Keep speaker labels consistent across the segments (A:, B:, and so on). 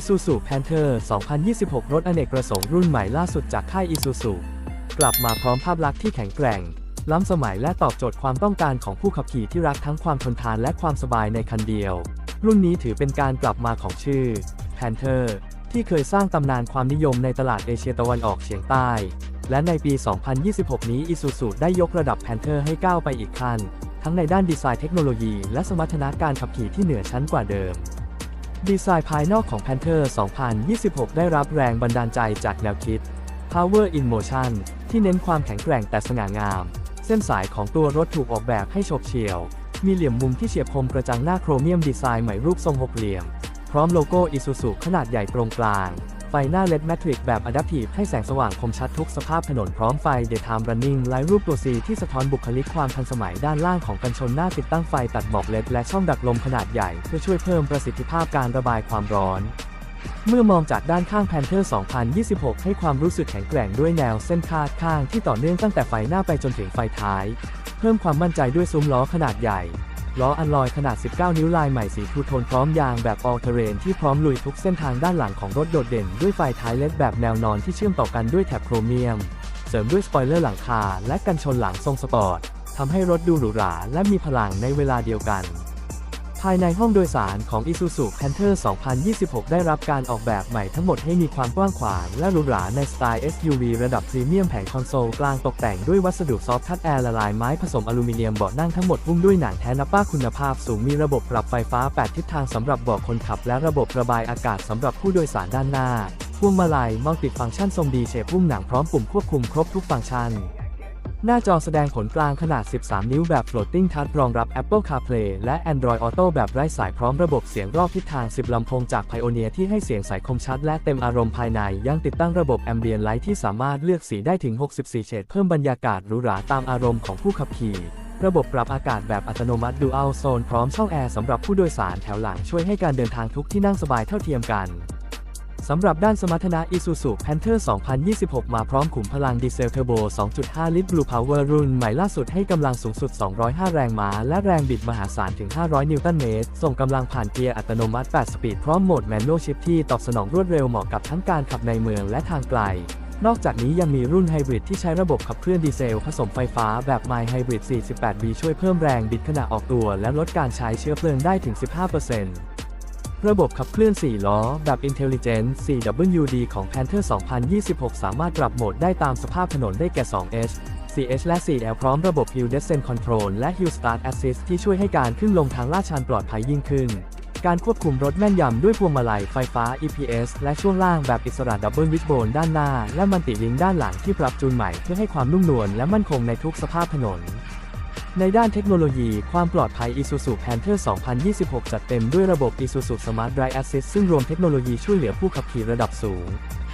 A: Isuzu Panther 2026 รถอเนกประสงค์รุ่นใหม่ล่าสุดจากค่าย Isuzu กลับมาพร้อมภาพลักษณ์ที่แข็งแกร่ง ล้ำสมัยและตอบโจทย์ความต้องการของผู้ขับขี่ที่รักทั้งความทนทานและความสบายในคันเดียว รุ่นนี้ถือเป็นการกลับมาของชื่อ Panther ที่เคยสร้างตำนานความนิยมในตลาดเอเชียตะวันออกเฉียงใต้ และในปี 2026 นี้ Isuzu ได้ยกระดับ Panther ให้ก้าวไปอีกขั้นทั้งในด้านดีไซน์เทคโนโลยีและสมรรถนะการขับขี่ที่เหนือชั้นกว่าเดิม ดีไซน์ภายนอกของ Panther 2026 ได้รับแรงบันดาลใจจากแนวคิด Power in Motion ที่เน้นความแข็งแกร่งแต่สง่างาม เส้นสายของตัวรถถูกออกแบบให้ฉบเฉี่ยว มีเหลี่ยมมุมที่เฉียบคมกระจังหน้าโครเมียมดีไซน์ใหม่รูปทรงหกเหลี่ยม พร้อมโลโก้ Isuzu ขนาดใหญ่ตรงกลาง ไฟหน้า LED Matrix แบบ Adaptive ให้แสงสว่างคมชัดทุกสภาพถนนพร้อมไฟ Daytime Running ลายรูปตัว C ที่สะท้อนบุคลิกความทันสมัยด้านล่างของกันชนหน้าติดตั้งไฟตัดหมอก LED และช่องดักลมขนาดใหญ่ เพื่อช่วยเพิ่มประสิทธิภาพการระบายความร้อน เมื่อมองจากด้านข้าง Panther 2026 ให้ความรู้สึกแข็งแกร่งด้วยแนวเส้นคาดข้างที่ต่อเนื่องตั้งแต่ไฟหน้าไปจนถึงไฟท้าย เพิ่มความมั่นใจด้วยซุ้มล้อขนาดใหญ่ ล้ออัลลอยขนาด 19 นิ้วลายใหม่สีทูโทนพร้อมยางแบบ all terrain ที่พร้อมลุยทุกเส้นทางด้านหลังของรถโดดเด่นด้วยไฟท้ายเลดแบบแนวนอนที่เชื่อมต่อกันด้วยแถบโครเมียม เสริมด้วยสปอยเลอร์หลังคาและกันชนหลังทรงสปอร์ตทำให้รถดูหรูหราและมีพลังในเวลาเดียวกัน ภายในห้องโดยสารของ Isuzu Panther 2026 ได้รับการออกแบบใหม่ทั้งหมดให้มีความกว้างขวางและหรูหราในสไตล์ SUV ระดับพรีเมียมแผงคอนโซลกลางตกแต่งด้วยวัสดุซอฟต์ทัชแอร์ละลายไม้ผสมอลูมิเนียมเบาะนั่งทั้งหมดหุ้มด้วยหนังแท้นับป้าคุณภาพสูงมีระบบปรับไฟฟ้า 8 ทิศทางสำหรับเบาะคนขับ และระบบระบายอากาศสำหรับผู้โดยสารด้านหน้าพวงมาลัยมัลติฟังก์ชันทรงดีเชฟหุ้มหนังพร้อมปุ่มควบคุมครบทุกฟังก์ชัน หน้าจอแสดงผลกลางขนาด 13 นิ้วแบบ floating touch รองรับ Apple CarPlay และ Android Auto แบบไร้สายพร้อมระบบเสียงรอบทิศทาง 10 ลำโพงจาก Pioneer ที่ให้เสียงใสคมชัดและเต็มอารมณ์ภายใน ยังติดตั้งระบบ Ambient Light ที่สามารถเลือกสีได้ถึง 64 เฉดเพิ่มบรรยากาศหรูหราตามอารมณ์ของผู้ขับขี่ ระบบปรับอากาศแบบอัตโนมัติ Dual Zone พร้อมช่องแอร์สำหรับผู้โดยสารแถวหลังช่วยให้การเดินทางทุกที่นั่งสบายเท่าเทียมกัน สำหรับด้านสมรรถนะ Isuzu Panther 2026 มาพร้อมขุมพลังดีเซลเทอร์โบ 2.5 ลิตร Blue Power รุ่นใหม่ล่าสุดให้กำลังสูงสุด 205 แรงม้า และแรงบิดมหาศาลถึง 500 นิวตันเมตร ส่งกำลังผ่านเกียร์อัตโนมัติ 8 สปีด พร้อมโหมด Manual Shift ที่ตอบสนองรวดเร็วเหมาะกับทั้งการขับในเมืองและทางไกล นอกจากนี้ยังมีรุ่นไฮบริดที่ใช้ระบบขับเคลื่อนดีเซล ผสมไฟฟ้าแบบ My Hybrid 48V ช่วยเพิ่มแรงบิดขณะออกตัว และลดการใช้เชื้อเพลิงได้ถึง 15% ระบบขับเคลื่อน 4 ล้อ แบบ Intelligent 4WD ของ Panther 2026 สามารถปรับโหมดได้ตามสภาพถนนได้แก่ 2H 4H และ 4L พร้อมระบบ Hill Descent Control และ Hill Start Assist ที่ช่วยให้การขึ้นลงทางลาดชันปลอดภัยยิ่งขึ้น การควบคุมรถแม่นยำด้วยพวงมาลัยไฟฟ้า EPS และช่วงล่างแบบอิสระ Double Wishbone ด้านหน้า และมันติลิงด้านหลังที่ปรับจูนใหม่เพื่อให้ความนุ่มนวลและมั่นคงในทุกสภาพถนน ในด้านเทคโนโลยีความปลอดภัย Isuzu Panther 2026 จัดเต็มด้วยระบบ Isuzu Smart Drive Assist ซึ่งรวมเทคโนโลยีช่วยเหลือผู้ขับขี่ระดับสูง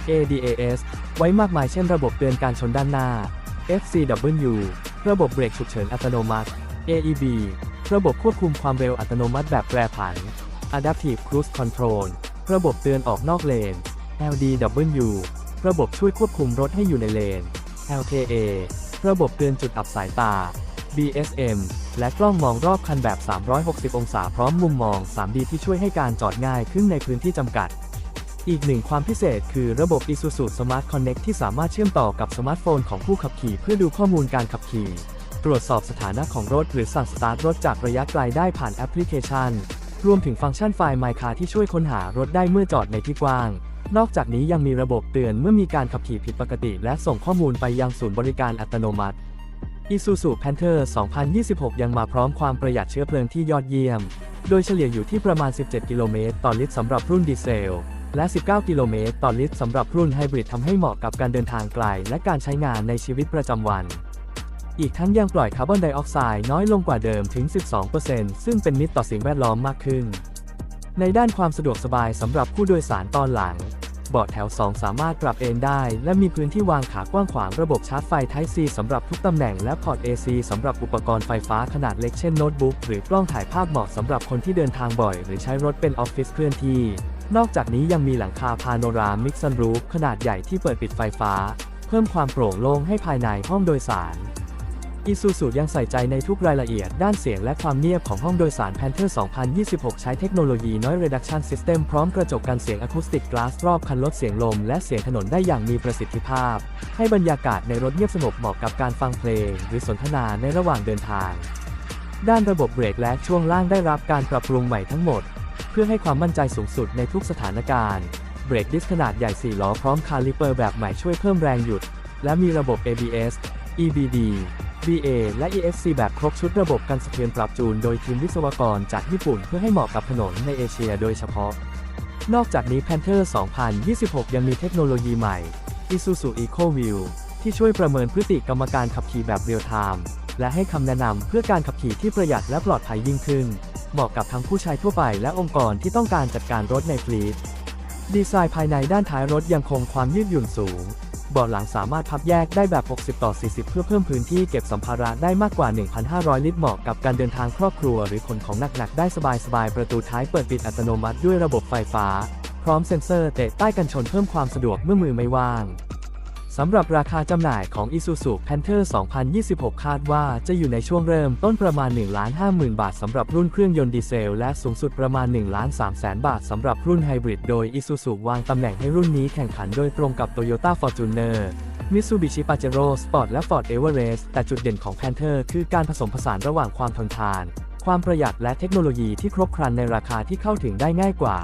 A: ADAS ไว้มากมายเช่นระบบเตือนการชนด้านหน้า FCW ระบบเบรกฉุกเฉินอัตโนมัติ AEB ระบบควบคุมความเร็วอัตโนมัติแบบแปรผัน Adaptive Cruise Control ระบบเตือนออกนอกเลน LDW ระบบช่วยควบคุมรถให้อยู่ในเลน LKA ระบบเตือนจุดอับสายตา BSM และกล้องมองรอบคันแบบ 360 องศาพร้อมมุมมอง 3D ที่ช่วยให้การจอดง่ายขึ้นในพื้นที่จำกัด อีกหนึ่งความพิเศษคือระบบ Isuzu Smart Connect ที่สามารถเชื่อมต่อกับสมาร์ทโฟนของผู้ขับขี่เพื่อดูข้อมูลการขับขี่ ตรวจสอบสถานะของรถหรือสั่งสตาร์ทรถจากระยะไกลได้ผ่านแอปพลิเคชัน รวมถึงฟังก์ชันไฟล์ My Car ที่ช่วยค้นหารถได้เมื่อจอดในที่กว้างนอกจากนี้ยังมีระบบเตือนเมื่อมีการขับขี่ผิดปกติ และส่งข้อมูลไปยังศูนย์บริการอัตโนมัติ Isuzu Panther 2026 ยังมาพร้อมความประหยัดเชื้อเพลิงที่ยอดเยี่ยม โดยเฉลี่ยอยู่ที่ประมาณ 17 กิโลเมตรต่อลิตรสำหรับรุ่นดีเซล และ 19 กิโลเมตรต่อลิตรสำหรับรุ่นไฮบริดทำให้เหมาะกับการเดินทางไกล และการใช้งานในชีวิตประจำวัน อีกทั้งยังปล่อยคาร์บอนไดออกไซด์น้อยลงกว่าเดิมถึง 12%ซึ่งเป็นมิตรต่อสิ่งแวดล้อมมากขึ้น ในด้านความสะดวกสบายสำหรับผู้โดยสารตอนหลัง เบาะแถว 2 สามารถปรับเอนได้ และมีพื้นที่วางขากว้างขวางระบบชาร์จไฟ Type C สำหรับทุกตำแหน่งและพอร์ต AC สำหรับอุปกรณ์ไฟฟ้าขนาดเล็กเช่นโน้ตบุ๊กหรือกล้องถ่ายภาพเหมาะสำหรับคนที่เดินทางบ่อย หรือใช้รถเป็นออฟฟิศเคลื่อนที่ นอกจากนี้ยังมีหลังคาพาโนรามิกซันรูฟขนาดใหญ่ที่เปิดปิดไฟฟ้า เพิ่มความโปร่งโล่งให้ภายในห้องโดยสาร Isuzu ยังใส่ใจในทุกรายละเอียดด้านเสียงและความเงียบของห้องโดยสาร Panther 2026 ใช้เทคโนโลยี Noise Reduction System พร้อมกระจกกันเสียง Acoustic Glass รอบคันลดเสียงลมและเสียงถนนได้อย่างมีประสิทธิภาพ ให้บรรยากาศในรถเงียบสงบเหมาะกับการฟังเพลง หรือสนทนาในระหว่างเดินทาง ด้านระบบเบรกและช่วงล่างได้รับการปรับปรุงใหม่ทั้งหมด เพื่อให้ความมั่นใจสูงสุดในทุกสถานการณ์เบรกดิสขนาดใหญ่4ล้อพร้อมคาลิเปอร์แบบใหม่ช่วยเพิ่มแรงหยุด และมีระบบ ABS EBD BA และ ESC แบบครบชุดระบบกันสะเทือนปรับจูนโดยทีมวิศวกรจากญี่ปุ่นเพื่อให้เหมาะกับถนนในเอเชียโดยเฉพาะ นอกจากนี้ Panther 2026 ยังมีเทคโนโลยีใหม่ Isuzu EcoView ที่ช่วยประเมินพฤติกรรมการขับขี่แบบเรียลไทม์และให้คำแนะนำเพื่อการขับขี่ที่ประหยัดและปลอดภัยยิ่งขึ้น เหมาะกับทั้งผู้ใช้ทั่วไปและองค์กรที่ต้องการจัดการรถในฟลีตดีไซน์ภายในด้านท้ายรถยังคงความยืดหยุ่นสูง บาะหลังสามารถพับแยกได้แบบ 60 ต่อ 40 เพื่อเพิ่มพื้นที่เก็บสัมภาระได้มากกว่า 1,500 ลิตรเหมาะกับการเดินทางครอบครัว หรือขนของหนักๆ ได้สบายๆ ประตูท้ายเปิดปิดอัตโนมัติด้วยระบบไฟฟ้า พร้อมเซ็นเซอร์เตะใต้กันชนเพิ่มความสะดวกเมื่อมือไม่ว่าง สำหรับราคาจำหน่ายของ Isuzu Panther 2026 คาดว่าจะอยู่ในช่วงเริ่มต้นประมาณ 1,50,000 บาทสำหรับรุ่นเครื่องยนต์ดีเซล และสูงสุดประมาณ 1,300,000บาทสำหรับรุ่นไฮบริดโดย Isuzu วางตำแหน่งให้รุ่นนี้แข่งขันโดยตรงกับ Toyota Fortuner Mitsubishi Pajero Sport และ Ford Everest แต่จุดเด่นของ Panther คือการผสมผสานระหว่างความทนทาน ความประหยัดและเทคโนโลยีที่ครบครันในราคาที่เข้าถึงได้ง่ายกว่า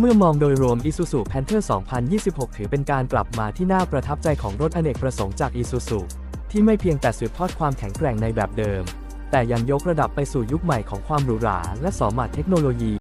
A: เมื่อมองโดยรวม Isuzu Panther 2026 ถือเป็นการกลับมาที่น่าประทับใจของรถอเนกประสงค์จาก Isuzu ที่ไม่เพียงแต่สืบทอดความแข็งแกร่งในแบบเดิม แต่ยังยกระดับไปสู่ยุคใหม่ของความหรูหราและสมรรถเทคโนโลยี